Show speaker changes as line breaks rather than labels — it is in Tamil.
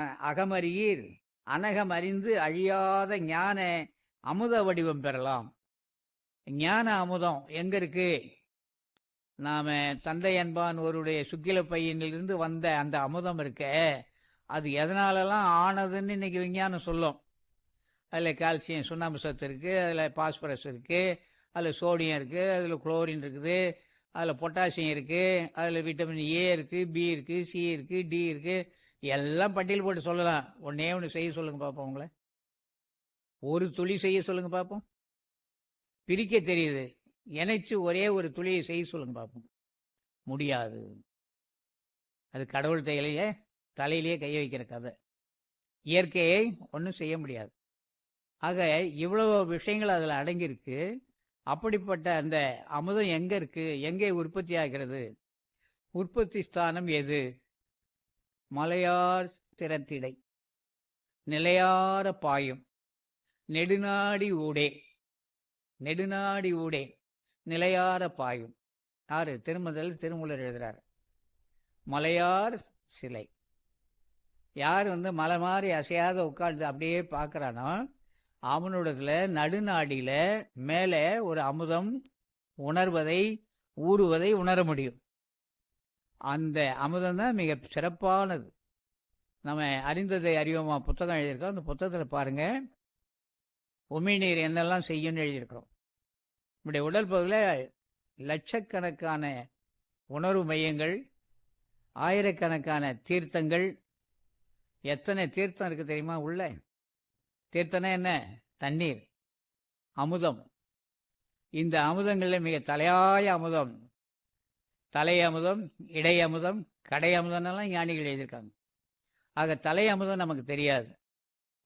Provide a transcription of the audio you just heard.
அகமறியீர். அனகம் அறிந்து அழியாத ஞான அமுத வடிவம் பெறலாம். ஞான அமுதம் எங்க இருக்கு? நாம தந்தை அன்பான் ஒருடைய சுக்கில பையனிலிருந்து வந்த அந்த அமுதம் இருக்க அது எதனாலலாம் ஆனதுன்னு இன்னைக்கு விஞ்ஞானம் சொல்லும். அதில் கால்சியம் சுண்ணாம்பு சத்து இருக்குது அதில் பாஸ்பரஸ் இருக்குது அதில் சோடியம் இருக்குது அதில் குளோரின் இருக்குது அதில் பொட்டாசியம் இருக்குது அதில் விட்டமின் ஏ இருக்குது பி இருக்குது சி இருக்குது டி இருக்குது எல்லாம் பட்டியல் போட்டு சொல்லலாம். ஒன்னே ஒன்று செய்ய சொல்லுங்க பார்ப்போம் உங்களை. ஒரு துளி செய்ய சொல்லுங்க பார்ப்போம் பிரிக்க தெரியுது. இணைச்சு ஒரே ஒரு துளியை செய்ய சொல்லுங்க பார்ப்போம் முடியாது. அது கடவுள் தையிலேயே தலையிலேயே கை வைக்கிற கதை. இயற்கையை ஒன்றும் செய்ய முடியாது. ஆக இவ்வளவு விஷயங்கள் அதில் அடங்கியிருக்கு. அப்படிப்பட்ட அந்த அமுதம் எங்கே இருக்குது எங்கே உற்பத்தி ஆகிறது உற்பத்தி ஸ்தானம் எது? மலையார் சிரத்திடை. நிலையார பாயும். நெடுநாடி ஊடே. நெடுநாடி ஊடே. நிலையார பாயும். யாரு? திருமுதல் திருமூலர் எழுதுறார். மலையார் சிலை. யார் வந்து மலை மாதிரி அசையாத உட்காந்து அப்படியே பார்க்குறானோ அவனோடதுல நடுநாடியில் மேலே ஒரு அமுதம் உணர்வதை ஊறுவதை உணர முடியும். அந்த அமுதம் தான் மிக சிறப்பானது. நம்ம அறிந்ததை அறிவோமா புத்தகம் எழுதியிருக்கோம். அந்த புத்தகத்தில் பாருங்க உமிழ்நீர் என்னெல்லாம் செய்யும்னு எழுதியிருக்கிறோம். நம்முடைய உடல் பகுதியில் லட்சக்கணக்கான உணர்வு மையங்கள் ஆயிரக்கணக்கான தீர்த்தங்கள். எத்தனை தீர்த்தம் இருக்கு தெரியுமா உள்ள? தீர்த்தனா என்ன? தண்ணீர் அமுதம். இந்த அமுதங்களில் மிக தலையாய அமுதம். தலை அமுதம் இடை அமுதம் கடை அமுதம்லாம் ஞானிகள் எழுதியிருக்காங்க. ஆக தலை அமுதம் நமக்கு தெரியாது.